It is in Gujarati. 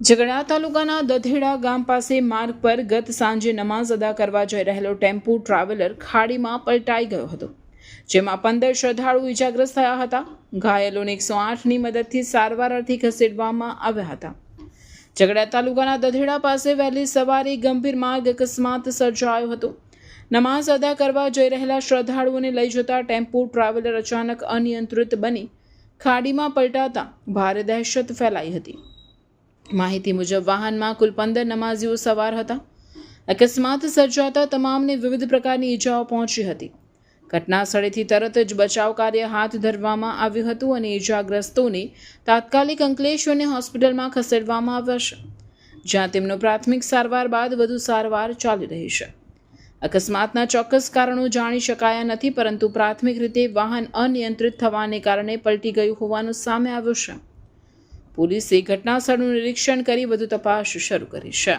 ઝઘડા તાલુકાના દધેડા ગામ પાસે માર્ગ પર ગત સાંજે નમાઝ અદા કરવા જઈ રહેલો ટેમ્પો ટ્રાવેલર ખાડીમાં પલટાઈ ગયો હતો, જેમાં પંદર શ્રદ્ધાળુ ઇજાગ્રસ્ત થયા હતા. ઘાયલોને એકસો આઠની મદદથી સારવાર અર્થે ખસેડવામાં આવ્યા હતા. ઝઘડા તાલુકાના દધેડા પાસે વહેલી સવારે ગંભીર માર્ગ અકસ્માત સર્જાયો હતો. નમાઝ અદા કરવા જઈ રહેલા શ્રદ્ધાળુઓને લઈ જતા ટેમ્પો ટ્રાવેલર અચાનક અનિયંત્રિત બની ખાડીમાં પલટાતા ભારે દહેશત ફેલાઈ હતી. માહિતી મુજબ વાહનમાં કુલ પંદર નમાઝીઓ સવાર હતા. અકસ્માત સર્જાતા તમામને વિવિધ પ્રકારની ઈજાઓ પહોંચી હતી. ઘટના સ્થળેથી તરત જ બચાવ કાર્ય હાથ ધરવામાં આવ્યું હતું અને ઈજાગ્રસ્તોને તાત્કાલિક અંકલેશ્વરને હોસ્પિટલમાં ખસેડવામાં આવ્યા છે, જ્યાં તેમનો પ્રાથમિક સારવાર બાદ વધુ સારવાર ચાલી રહી છે. અકસ્માતના ચોક્કસ કારણો જાણી શકાયા નથી, પરંતુ પ્રાથમિક રીતે વાહન અનિયંત્રિત થવાને કારણે પલટી ગયું હોવાનું સામે આવ્યું છે. પોલીસે ઘટના સ્થળનું નિરીક્ષણ કરી વધુ તપાસ શરૂ કરી છે.